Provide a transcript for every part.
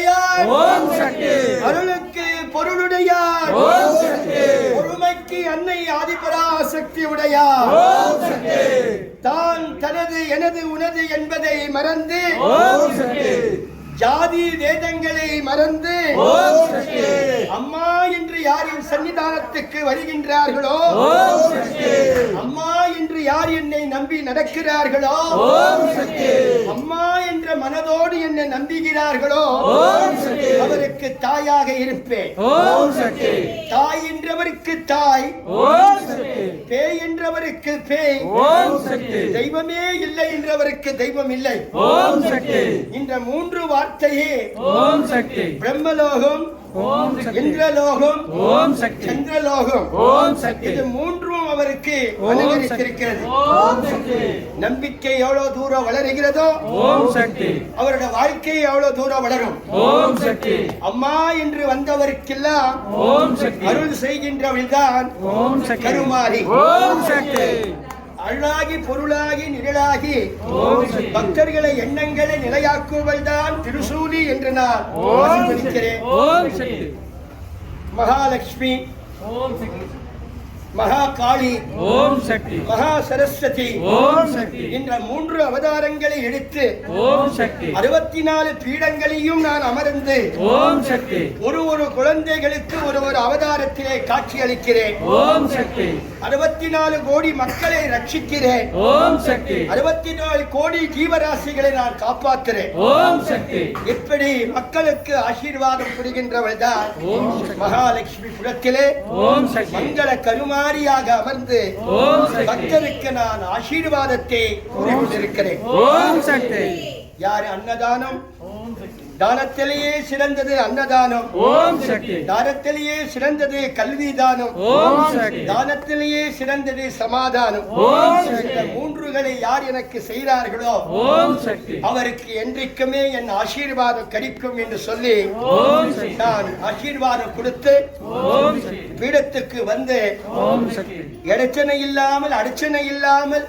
பொருளுடையார். ஓம் சக்தி. அருளுக்கு பொருளுடையார். ஓம் சக்தி. பொறுமைக்கு அன்னை ஆதிபரா சக்தி உடையார் ஓம் சக்தி. தான் தனது எனது உனது என்பதை மறந்து ஓம் சக்தி. ஜாதி வேதங்களை மறந்து. அம்மா என்று யாரின் சன்னிதானத்துக்கு வருகின்றார்களோ? அம்மா என்று யார் என்னை நம்பி நடக்கிறார்களோ? அம்மா என்ற மனதோடு என்னை நம்புகிறார்களோ? அவருக்கு தாயாக இருப்பேன். தாய் என்றவருக்கு தாய் பேய் என்றவருக்கு பேய் தெய்வமே இல்லை என்றவருக்கு தெய்வம் இல்லை. இந்த மூன்று வார்த்தையே ஓம் சக்தி பிரம்மலோகம் ஓம் சக்தி இந்திரலோகம் ஓம் சக்தி சந்திரலோகம் ஓம் சக்தி இது மூன்றும் அவருக்கு அனுகரித்திருக்கிறது ஓம் சக்தி நம்பிக்கை எவ்வளவு தூரம் வளருகிறதோ ஓம் சக்தி அவருடைய வாழ்க்கை எவ்வளவு தூரம் வளரும் ஓம் சக்தி அம்மா என்று வந்தவருக்கெல்லாம் ஓம் சக்தி அருள் செய்கின்றவள்தான் ஓம் சக்தி கருமாரி ஓம் சக்தி அழாகி பொருளாகி நிழலாகி. பக்தர்களை எண்ணங்களை நிலையாக்குவள் தான் திருசூலி என்று நான் மகாலட்சுமி மகா காளி ஓம் சக்தி. மகா சரஸ்வதி ஓம் சக்தி. என்ற மூன்று அவதாரங்களை எடுத்து ஓம் சக்தி. அறுபத்தி நாலு பீடங்களையும் நான் அமர்ந்து ஓம் சக்தி. ஒரு ஒரு குழந்தைகளுக்கு ஒரு ஒரு அவதாரத்திலே காட்சி அளிக்கிறேன் ஓம் சக்தி. அறுபத்தி நாலு கோடி மக்களை ரட்சிக்கிறேன். ஓம் சக்தி. அறுபத்தி நாலு கோடி ஜீவராசிகளை நான் காப்பாற்றுறேன். ஓம் சக்தி. இப்படி மக்களுக்கு ஆசீர்வாதம் புரிகின்றவள் தான் மகாலட்சுமி புரத்திலே ஓம் சக்தி. மங்கள கருமாரியாக அமர்ந்து ஓம் சக்தி. பக்தருக்கு நான் ஆசீர்வாதத்தை கூறிக்கொண்டிருக்கிறேன் ஓம் சக்தி. யார் அன்னதானம்? தானத்திலேயே சிறந்தது அன்னதானம். ஓம் சக்தி. தானத்திலேயே சிறந்தது கல்வி தானம். ஓம் சக்தி. தானத்திலேயே சிறந்தது சமாதானம். ஓம் இந்த சக்தி. மூன்றுகளை யார் எனக்கு செய்கிறார்களோ ஓம் சக்தி. அவருக்கு என்றைக்குமே என் ஆசீர்வாதம் கிடைக்கும் என்று சொல்லி ஓம் சக்தி. நான் ஆசீர்வாதம் கொடுத்து ஓம் சக்தி. பீடத்துக்கு வந்து ஓம் சக்தி. இடச்சனை இல்லாமல் அடிச்சனை இல்லாமல்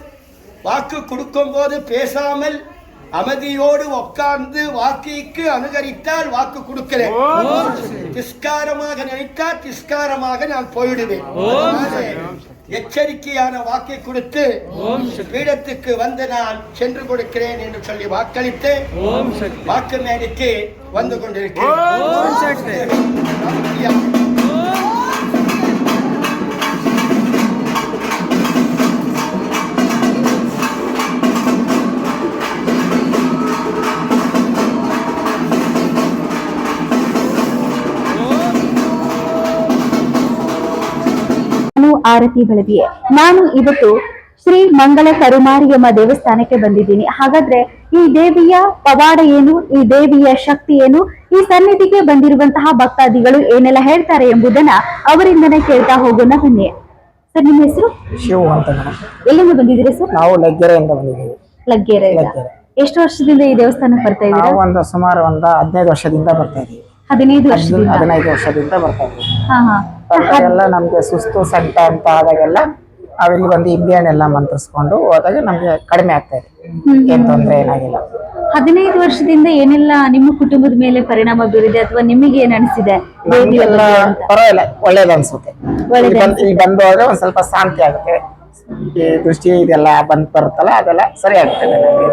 வாக்கு கொடுக்கும் போது பேசாமல் அமைதியோடு உட்கார்ந்து வாக்கிற்கு அனுகரித்தால் வாக்கு கொடுக்கிறேன். திஸ்காரமாக நினைத்தால் திஸ்காரமாக நான் அதனால எச்சரிக்கையான வாக்கை கொடுத்து பீடத்துக்கு வந்து நான் சென்று கொடுக்கிறேன் என்று சொல்லி வாக்களித்து வாக்கு மேடைக்கு வந்து கொண்டிருக்கிறேன். ಆರತಿ ಆರತಿಗಳಿವೆ ನಾನು ಇವತ್ತು ಶ್ರೀ ಮಂಗಳ ಕರುಮಾರಿಯಮ್ಮ ದೇವಸ್ಥಾನಕ್ಕೆ ಬಂದಿದ್ದೀನಿ. ಹಾಗಾದ್ರೆ ಈ ದೇವಿಯ ಪವಾಡ ಏನು ಈ ದೇವಿಯ ಶಕ್ತಿ ಏನು ಈ ಸನ್ನಿಧಿಗೆ ಬಂದಿರುವಂತಹ ಭಕ್ತಾದಿಗಳು ಏನೆಲ್ಲ ಹೇಳ್ತಾರೆ ಎಂಬುದನ್ನ ಅವರಿಂದನೇ ಕೇಳ್ತಾ ಹೋಗೋಣ ಬನ್ನಿ. ಸರ್ ನಿಮ್ಮ ಹೆಸರು? ಶಿವ ಅಂತ ಎಲ್ಲಿಂದ ಬಂದಿದ್ದೀರಿ ಸರ್? ನಾವು ಲಗ್ಗೆರೆಯಿಂದ ಬಂದಿದ್ದೀವಿ. ಲಗ್ಗೆರೆ. ಎಷ್ಟು ವರ್ಷದಿಂದ ಈ ದೇವಸ್ಥಾನಕ್ಕೆ ಬರ್ತಾ ಇದ್ದೀವಿ ಒಂದು ಸುಮಾರು ಒಂದು ಹದಿನೈದು ವರ್ಷದಿಂದ ಬರ್ತಾ ಇದ್ದೀವಿ. ಹದಿನೈದು ವರ್ಷದಿಂದ? ಹದಿನೈದು ವರ್ಷದಿಂದ ಬರ್ತಾ ಇದೀವಿ ಹಾ ಹಾ. ಬಂದಾಗೆಲ್ಲ ನಮ್ಗೆ ಸುಸ್ತು ಸಂಟ ಅಂತ ಆದಾಗೆಲ್ಲ ಅವೆಲ್ಲ ಬಂದು ಇಬ್ಬಿಯನ್ನೆಲ್ಲ ಮಂತ್ರಿಸ್ಕೊಂಡು ಹೋದಾಗ ನಮ್ಗೆ ಕಡಿಮೆ ಆಗ್ತಾ ಇದೆ. ಏನ್ ತೊಂದ್ರೆ ಏನಾಗಿಲ್ಲ. ಹದಿನೈದು ವರ್ಷದಿಂದ ಏನೆಲ್ಲ ನಿಮ್ಮ ಕುಟುಂಬದ ಮೇಲೆ ಪರಿಣಾಮ ಬೀರಿದೆ ಅಥವಾ ನಿಮಗೆ ಏನ್ ಅನಿಸಿದೆ? ನಮ್ಗೆಲ್ಲ ಪರವಾಗಿಲ್ಲ ಒಳ್ಳೇದು ಅನ್ಸುತ್ತೆ. ಇಲ್ಲಿ ಬಂದ್- ಇಲ್ಲಿ ಬಂದು ಹೋದ್ರೆ ಒಂದ್ ಸ್ವಲ್ಪ ಶಾಂತಿ ಆಗುತ್ತೆ. ಈ ದೃಷ್ಟಿ ಇದೆಲ್ಲ ಬಂದ್ ಬರುತ್ತಲ್ಲ ಅದೆಲ್ಲ ಸರಿ ಆಗುತ್ತೆ ನಮ್ಗೆ.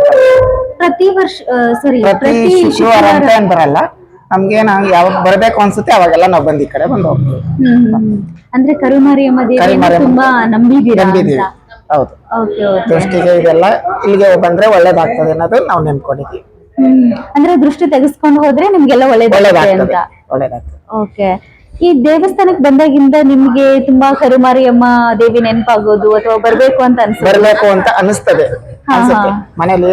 ಪ್ರತಿ ವರ್ಷ ಸರಿ ಪ್ರತಿ ಶುಕ್ರವಾರ ಅಂತ ಏನ್ ಬರಲ್ಲ. ನಮ್ಗೆ ನಾವು ಯಾವಾಗ ಬರಬೇಕು ಅನ್ಸುತ್ತೆ ಅವಾಗೆಲ್ಲ ನಾವು ಬಂದ್ ಈ ಕಡೆ ಬಂದು ಹೋಗ್ತೀವಿ. ಅಂದ್ರೆ ಕರುಮಾರಿಯಮ್ಮ ದೇವಿ. ತುಂಬಾ ನಂಬಿದೀರಾ ನಂಬಿದೀವಿ ಹೌದು. ದೃಷ್ಟಿಗೆ ಇದೆಲ್ಲ ಇಲ್ಲಿಗೆ ಬಂದ್ರೆ ಒಳ್ಳೇದಾಗ್ತದೆ ಅನ್ನೋದು ನಾವು ನೆನ್ಕೊಂಡಿದ್ದೀವಿ. ಅಂದ್ರೆ ದೃಷ್ಟಿ ತೆಗೆಸ್ಕೊಂಡು ಹೋದ್ರೆ ನಿಮ್ಗೆಲ್ಲ ಒಳ್ಳೇದಾಗ್ತದೆ ಅಂತ? ಒಳ್ಳೇದಾಗ್ತದೆ. ಓಕೆ. ಈ ದೇವಸ್ಥಾನಕ್ಕೆ ಬಂದಾಗಿಂದ ನಿಮ್ಗೆ ತುಂಬಾ ಕರುಮಾರಿಯಮ್ಮ ದೇವಿ ನೆನಪಾಗೋದು ಅಥವಾ ಬರ್ಬೇಕು ಅಂತ ಅನ್ಸುತ್ತೆ? ಬರ್ಬೇಕು ಅಂತ ಅನಿಸ್ತದೆ. ಅನ್ಸುತ್ತೆ. ಮನೇಲಿ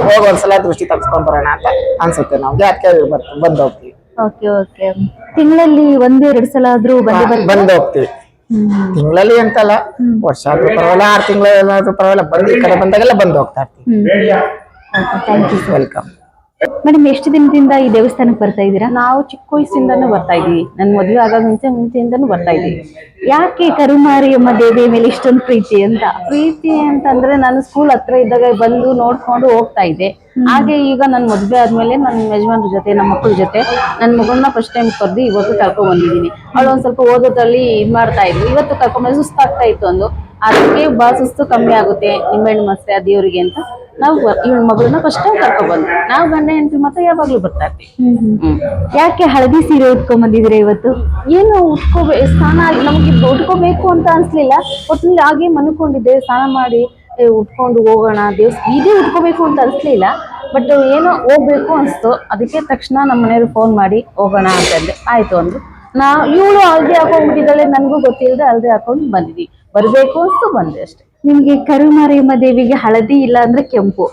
ಹೋಗ್- ಸಲ ದೃಷ್ಟಿ ತಪ್ಸ್ಕೊಂಡ್ ಬರೋಣ ಅಂತ ಅನ್ಸುತ್ತೆ ನಾವು ಅದಕ್ಕೆ ಬರ್ತೀವಿ ಬಂದ್ ಹೋಗ್ತೀವಿ. Okay okay. ತಿಂಗಳಲ್ಲಿ ಒಂದೇ ಎರಡ್ ಸಲ ಆದ್ರೂ ಬಂದೇ ಬರ್ತೀವಿ ಬಂದ್ ಹೋಗ್ತೀವಿ. ತಿಂಗಳಲ್ಲಿ ಅಂತಲ್ಲ ವರ್ಷ ಆದ್ರೂ ಪರವಾಗಿಲ್ಲ ಆರು ತಿಂಗಳಾದ್ರೂ ಪರವಾಗಿಲ್ಲ. ಬಂದ್ ಈ ಕಡೆ ಬಂದಾಗೆಲ್ಲ ಬಂದ್ ಹೋಗ್ತಾ ಇರ್ತೀವಿ. ಥ್ಯಾಂಕ್ ಯು ವೆಲ್ಕಮ್ ಮೇಡಮ್ ಎಷ್ಟು ದಿನದಿಂದ ಈ ದೇವಸ್ಥಾನಕ್ಕೆ ಬರ್ತಾ ಇದ್ದೀರಾ? ನಾವು ಚಿಕ್ಕ ವಯಸ್ಸಿಂದಾನು ಬರ್ತಾ ಇದೀವಿ ನನ್ ಮದುವೆ ಆಗ ಮುಂಚೆ ಮುಂಚೆಯಿಂದಾನು ಬರ್ತಾ ಇದೀವಿ ಯಾಕೆ ಕರುಮಾರಿಯಮ್ಮ ದೇವಿಯ ಮೇಲೆ ಇಷ್ಟೊಂದು ಪ್ರೀತಿ ಅಂತ? ಪ್ರೀತಿ ಅಂತಂದ್ರೆ ನಾನು ಸ್ಕೂಲ್ ಹತ್ರ ಇದ್ದಾಗ ಬಂದು ನೋಡ್ಕೊಂಡು ಹೋಗ್ತಾ ಇದ್ದೆ. ಹಾಗೆ ಈಗ ನನ್ನ ಮದುವೆ ಆದ್ಮೇಲೆ ನನ್ನ ಯಜಮಾನ್ರ ಜೊತೆ ನಮ್ಮ ಮಕ್ಕಳ ಜೊತೆ ನನ್ನ ಮಗಳನ್ನ ಫಸ್ಟ್ ಟೈಮ್ ಕರೆದು ಇವತ್ತು ಕರ್ಕೊಂಡ್ ಬಂದಿದ್ದೀನಿ. ಅವಳು ಒಂದ್ ಸ್ವಲ್ಪ ಓದೋದ್ರಲ್ಲಿ ಇದ್ ಮಾಡ್ತಾ ಇದ್ವಿ ಇವತ್ತು ಕರ್ಕೊಂಡ್ ಸುಸ್ತಾಗ್ತಾ ಇತ್ತು ಒಂದು ಅದಕ್ಕೆ ಬಾ ಸುಸ್ತು ಕಮ್ಮಿ ಆಗುತ್ತೆ ನಿಂಬೆಹಣ್ಣು ಮಸ್ತೆ ಆ ದೇವರಿಗೆ ಅಂತ. ನಾವು ಇವಳ ಮಗಳನ್ನ ಫಸ್ಟ್ ಟೈಮ್ ಕರ್ಕೊಂಡ್ ಬಂದ್ವಿ ನಾವು ಗಂಡ ಹೆಂಡತಿ ಮತ್ತೆ ಯಾವಾಗ್ಲೂ ಬರ್ತಾ ಇರ್ತೀವಿ. ಯಾಕೆ ಹಳದಿ ಸೀರೆ ಉಟ್ಕೊಂಡ್ಬಂದಿದ್ರೆ ಇವತ್ತು? ಏನು ಉಟ್ಕೋಬೇ ಸ್ನಾನ ನಮ್ಗೆ ಉಟ್ಕೋಬೇಕು ಅಂತ ಅನ್ಸ್ಲಿಲ್ಲ. ಒಟ್ಟಿನಲ್ಲಿ ಹಾಗೆ ಮನ್ಕೊಂಡಿದ್ದೆ ಸ್ನಾನ ಮಾಡಿ ಉಟ್ಕೊಂಡು ಹೋಗೋಣ ದೇವಸ್ ಇದೇ ಉಟ್ಕೋಬೇಕು ಅಂತ ಅನ್ಸ್ಲಿಲ್ಲ. ಬಟ್ ಏನೋ ಹೋಗ್ಬೇಕು ಅನ್ಸ್ತು. ಅದಕ್ಕೆ ತಕ್ಷಣ ನಮ್ಮ ಮನೆಯವ್ರು ಫೋನ್ ಮಾಡಿ ಹೋಗೋಣ ಅಂತಂದೆ ಆಯ್ತು ಅಂದ್ರು. ನಾ ಇವಳು ಅಲ್ದೆ ಹಾಕೊಂಡ್ಬಿಟ್ಟಿದ್ದಾಳೆ ನನಗೂ ಗೊತ್ತಿಲ್ಲದೆ ಅಲ್ದೆ ಹಾಕೊಂಡು ಬಂದಿದ್ವಿ ಬರ್ಬೇಕು ಅಂತ ಬಂದೆ ಅಷ್ಟೇ. ನಿಮ್ಗೆ ಕರುಮಾರಿಯಮ್ಮ ದೇವಿಗೆ ಹಳದಿ ಇಲ್ಲ ಅಂದ್ರೆ ಕೆಂಪು?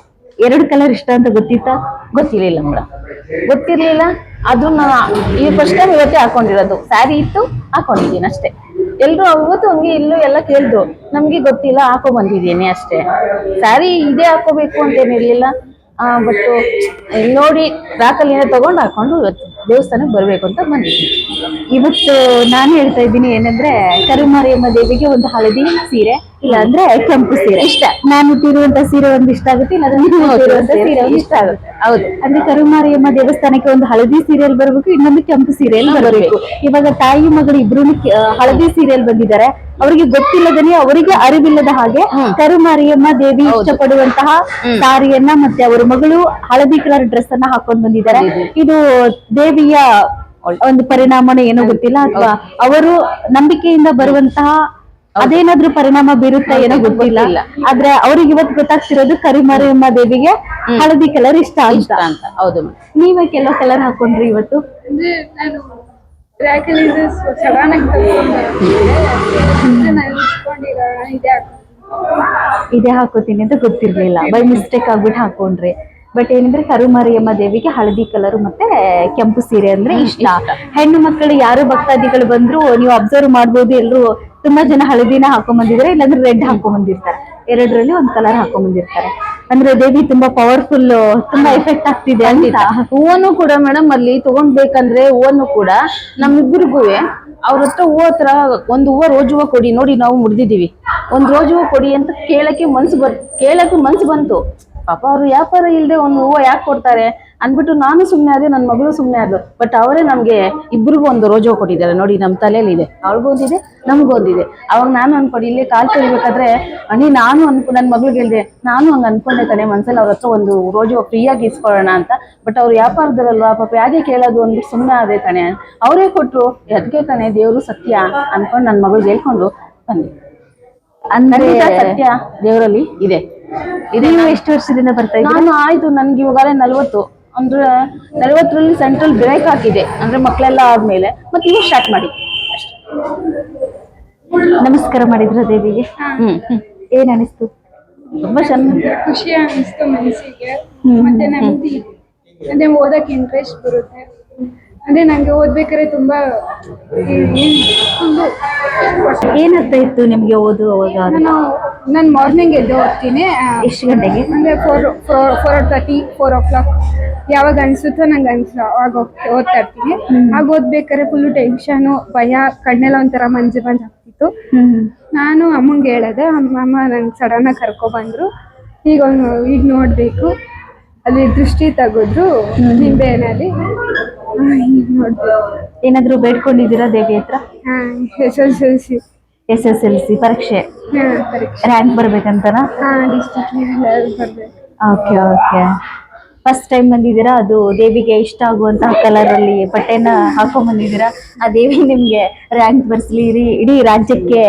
ಎರಡು ಕಲರ್ ಇಷ್ಟ ಅಂತ ಗೊತ್ತಿತ್ತಾ? ಗೊತ್ತಿರ್ಲಿಲ್ಲ ಮೇಡಮ್ ಗೊತ್ತಿರ್ಲಿಲ್ಲ. ಅದು ನಾ ಈ ಫಸ್ಟ್ ಟೈಮ್ ಇವತ್ತೇ ಹಾಕೊಂಡಿರೋದು. ಸ್ಯಾರಿ ಇತ್ತು ಹಾಕೊಂಡಿದ್ದೀನಿ ಅಷ್ಟೇ. ಎಲ್ರು ಅವತ್ತು ಹಂಗೆ ಇಲ್ಲೂ ಎಲ್ಲ ಕೇಳಿದ್ರು. ನಮ್ಗೆ ಗೊತ್ತಿಲ್ಲ ಹಾಕೋ ಬಂದಿದ್ದೀನಿ ಅಷ್ಟೇ. ಸ್ಯಾರಿ ಇದೇ ಹಾಕೋಬೇಕು ಅಂತೇನಿರಲಿಲ್ಲ ಬಟ್ ನೋಡಿ ರಾಕಲಿನ ತಗೊಂಡು ಹಾಕೊಂಡು ಇವತ್ತು ದೇವಸ್ಥಾನಕ್ಕೆ ಬರ್ಬೇಕು ಅಂತ ಬಂದಿದ್ದೀನಿ. ಇವತ್ತು ನಾನು ಹೇಳ್ತಾ ಇದ್ದೀನಿ ಏನಂದ್ರೆ ಕರುಮಾರಿಯಮ್ಮ ದೇವಿಗೆ ಒಂದು ಹಳದಿ ಸೀರೆ ಇಲ್ಲ ಅಂದ್ರೆ ಕೆಂಪು ಸೀರೆ. ಇಷ್ಟ. ನಾನು ಉಟ್ಟಿರುವಂತ ಸೀರೆ ಒಂದು ಇಷ್ಟ ಆಗುತ್ತೆ ಇಲ್ಲ ಸೀರೆ ಒಂದು ಇಷ್ಟ ಆಗುತ್ತೆ. ಹೌದು. ಅಂದ್ರೆ ಕರುಮಾರಿಯಮ್ಮ ದೇವಸ್ಥಾನಕ್ಕೆ ಒಂದು ಹಳದಿ ಸೀರಿಯಲ್ ಬರ್ಬೇಕು ಇನ್ನೊಂದು ಕೆಂಪು ಸೀರಿಯಲ್ ಬರಬೇಕು. ಇವಾಗ ತಾಯಿ ಮಗಳು ಇಬ್ರು ಹಳದಿ ಸೀರಿಯಲ್ ಬಂದಿದ್ದಾರೆ. ಅವರಿಗೆ ಗೊತ್ತಿಲ್ಲದೇನೆ ಅವರಿಗೆ ಅರಿವಿಲ್ಲದ ಹಾಗೆ ಕರುಮಾರಿಯಮ್ಮ ದೇವಿ ಇಷ್ಟಪಡುವಂತಹ ಸಾರಿಯನ್ನ ಮತ್ತೆ ಅವರ ಮಗಳು ಹಳದಿ ಕಲರ್ ಡ್ರೆಸ್ ಅನ್ನ ಹಾಕೊಂಡ್ ಬಂದಿದ್ದಾರೆ. ಇದು ದೇವಿಯ ಒಂದು ಪರಿಣಾಮನ ಏನೋ ಗೊತ್ತಿಲ್ಲ? ಅಥವಾ ಅವರು ನಂಬಿಕೆಯಿಂದ ಬರುವಂತಹ ಅದೇನಾದ್ರೂ ಪರಿಣಾಮ ಬೀರುತ್ತಾ ಏನೋ ಗೊತ್ತಿಲ್ಲ. ಆದ್ರೆ ಅವ್ರಿಗೆ ಇವತ್ತು ಗೊತ್ತಾಗ್ತಿರೋದು ಕರಿಮರಿಯಮ್ಮ ದೇವಿಗೆ ಹಳದಿ ಕಲರ್ ಇಷ್ಟ ಅಂತ. ಅಂತ. ಹೌದು ನೀವೇ ಕೆಲವು ಕಲರ್ ಹಾಕೊಂಡ್ರಿ ಇವತ್ತು? ಇದೇ ಹಾಕೋತೀನಿ. ಅಂತ ಗೊತ್ತಿರ್ಲಿಲ್ಲ. ಬೈ ಮಿಸ್ಟೇಕ್ ಆಗ್ಬಿಟ್ಟು ಹಾಕೊಂಡ್ರಿ. ಬಟ್ ಏನಂದ್ರೆ ಕರುಮಾರಿಯಮ್ಮ ದೇವಿಗೆ ಹಳದಿ ಕಲರ್ ಮತ್ತೆ ಕೆಂಪು ಸೀರೆ ಅಂದ್ರೆ ಇಷ್ಟ. ಹೆಣ್ಣು ಮಕ್ಕಳು ಯಾರು ಭಕ್ತಾದಿಗಳು ಬಂದ್ರು ನೀವು ಅಬ್ಸರ್ವ್ ಮಾಡ್ಬೋದು ಎಲ್ರು ತುಂಬಾ ಜನ ಹಳದಿನ ಹಾಕೊಂಡ್ ಬಂದಿದ್ದಾರೆ ಇಲ್ಲಾಂದ್ರೆ ರೆಡ್ ಹಾಕೊಂಡ್ ಬಂದಿರ್ತಾರೆ. ಎರಡರಲ್ಲಿ ಒಂದ್ ಕಲರ್ ಹಾಕೊಂಡ್ ಬಂದಿರ್ತಾರೆ. ಅಂದ್ರೆ ದೇವಿ ತುಂಬಾ ಪವರ್ಫುಲ್ ತುಂಬಾ ಎಫೆಕ್ಟ್ ಆಗ್ತಿದೆ ಅಂತ. ಹೂವನ್ನು ಕೂಡ ಮೇಡಮ್ ಅಲ್ಲಿ ತಗೊಂಡ್ಬೇಕಂದ್ರೆ ಹೂವನ್ನು ಕೂಡ ನಮ್ಮಿಬ್ಬರಿಗೂ ಅವ್ರ ಹತ್ರ ಹೂವು ಹತ್ರ ಒಂದು ಹೂವು ರೋಜ್ ಹೂವು ಕೊಡಿ ನೋಡಿ ನಾವು ಮುಡ್ದಿದೀವಿ ಒಂದ್ ರೋಜ್ ಹೂವು ಕೊಡಿ ಅಂತ ಕೇಳಕ್ಕೆ ಮನ್ಸು ಬರ್ ಕೇಳಕ್ಕೆ ಮನ್ಸು ಬಂತು. ಪಾಪ ಅವ್ರು ವ್ಯಾಪಾರ ಇಲ್ಲದೆ ಒಂದು ಹೂವು ಯಾಕೆ ಕೊಡ್ತಾರೆ ಅಂದ್ಬಿಟ್ಟು ನಾನು ಸುಮ್ಮನೆ ಆದೆ ನನ್ನ ಮಗಳು ಸುಮ್ಮನೆ ಆದ್ಲು. ಬಟ್ ಅವರೇ ನಮ್ಗೆ ಇಬ್ಬರಿಗೂ ಒಂದು ರೋಜೋ ಕೊಟ್ಟಿದ್ದಾರೆ. ನೋಡಿ ನಮ್ಮ ತಲೆಯಲ್ಲಿ ಇದೆ ಅವಳಿಗೂ ಒಂದಿದೆ, ನಮಗೂ ಒಂದಿದೆ. ಅವಾಗ ನಾನು ಅನ್ಕೊಂಡು, ಇಲ್ಲಿ ಕಾಲು ತೊಳಿಬೇಕಾದ್ರೆ, ಅಣ್ಣಿ, ನಾನು ಅನ್ಕೊ ನನ್ನ ಮಗಳಿಗೆ ಹೇಳಿದೆ, ನಾನು ಹಂಗೆ ಅನ್ಕೊಂಡೆ ತಾನೆ ಮನ್ಸಲ್ಲಿ ಅವ್ರ ಹತ್ರ ಒಂದು ರೋಜೋ ಫ್ರೀಯಾಗಿ ಇಸ್ಕೊಳ್ಳೋಣ ಅಂತ. ಬಟ್ ಅವ್ರು ವ್ಯಾಪಾರದಲ್ಲಲ್ವಾ ಪಾಪ ಯಾಕೆ ಕೇಳೋದು ಒಂದು ಸುಮ್ಮನೆ ಆದೆ ತಾನೆ ಅವರೇ ಕೊಟ್ಟರು ಅದಕ್ಕೆ ತಾನೆ ದೇವರು ಸತ್ಯ, ಅನ್ಕೊಂಡು ನನ್ನ ಮಗಳಿಗೆ ಹೇಳ್ಕೊಂಡು ಬಂದೆ. ಅಂದ್ರೆ ಸತ್ಯ ದೇವರಲ್ಲಿ ಇದೆ. ನೀವು ಎಷ್ಟು ವರ್ಷದಿಂದ ಬರ್ತಾ ಇದ್ದೀರಾ? ನಾನು ಆಯ್ತು ನನ್ಗೆ ಇವಾಗಲೇ ನಲ್ವತ್ತು. ಅಂದ್ರೆ ನಲ್ವತ್ತರಲ್ಲಿ ಸೆಂಟ್ರಲ್ ಬ್ರೇಕ್ ಹಾಕಿದೆ. ಅಂದ್ರೆ ಮಕ್ಕಳೆಲ್ಲ ಆದ್ಮೇಲೆ. ಮತ್ತೆ ಇವಾಗ ಸ್ಟಾರ್ಟ್ ಮಾಡಿ. ನಮಸ್ಕಾರ ಮಾಡಿದ್ರ ದೇವಿಗೆ? ಹ್ಮ್. ಏನ್ ಅನಿಸ್ತು? ತುಂಬಾ ಚೆನ್ನಾಗಿ ಖುಷಿ ಅನಿಸ್ತು ಮನಸ್ಸಿಗೆ. ಮತ್ತೆ ನೆಮ್ಮದಿ. ಅದೇ ಓದಕ್ಕೆ ಇಂಟ್ರೆಸ್ಟ್ ಬರುತ್ತೆ. ಅಂದ್ರೆ ನಂಗೆ ಓದ್ಬೇಕಾದ್ರೆ ತುಂಬಾ ಏನರ್ಥ ಇತ್ತು ನಿಮ್ಗೆ ಓದು ನಾನು ನಾನು ಮಾರ್ನಿಂಗ್ ಎದ್ದು ಹೋಗ್ತೀನಿ ಎಷ್ಟು ಗಂಟೆಗೆ? ಅಂದ್ರೆ four four four thirty four o'clock ಯಾವಾಗ ಅನ್ಸುತ್ತೋ ನಂಗೆ ಅನ್ಸ ಆಗ ಓದ್ತಾ ಇರ್ತೀನಿ. ಆಗ ಓದ್ಬೇಕಾದ್ರೆ ಫುಲ್ ಟೆನ್ಷನು ಭಯ ಕಣ್ಣೆಲ್ಲ ಒಂಥರ ಮಂಜು ಮಂಜು ಆಗ್ತಿತ್ತು. ನಾನು ಅಮ್ಮಂಗೆ ಹೇಳಿದೆ ಅಮ್ಮ ನಂಗೆ ಸಡನ್ ಕರ್ಕೊ ಬಂದ್ರು ಈಗ ಈಗ ನೋಡಬೇಕು. ಅಲ್ಲಿ ದೃಷ್ಟಿ ತೆಗೆದ್ರು ನಿಂಬೆನಲ್ಲಿ ಏನಾದ್ರು ಬೇಡ್ಕೊಂಡಿದ್ದೀರಾ ದೇವಿ ಹತ್ರ? S S L C. S S L C ಪರೀಕ್ಷೆ. ರ್ಯಾಂಕ್ ಬರ್ಬೇಕಂತನಾ? ಓಕೆ ಓಕೆ ಫಸ್ಟ್ ಟೈಮ್ ಬಂದಿದ್ದೀರಾ? ಅದು ದೇವಿಗೆ ಇಷ್ಟ ಆಗುವಂತಹ ಕಲರ್ ಅಲ್ಲಿ ಬಟ್ಟೆನ ಹಾಕೊಂಡ್ ಬಂದಿದ್ದೀರಾ ಆ ದೇವಿ ನಿಮ್ಗೆ ರ್ಯಾಂಕ್ ಬರ್ಸ್ಲಿ ಇಡೀ ಇಡೀ ರಾಜ್ಯಕ್ಕೆ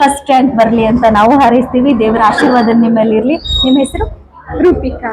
ಫಸ್ಟ್ ರ್ಯಾಂಕ್ ಬರ್ಲಿ ಅಂತ ನಾವು ಹಾರೈಸ್ತೀವಿ. ದೇವರ ಆಶೀರ್ವಾದ ನಿಮ್ಮಲ್ಲಿ ಮೇಲೆ ಇರ್ಲಿ ನಿಮ್ಮ ಹೆಸರು? ರೂಪಿಕಾ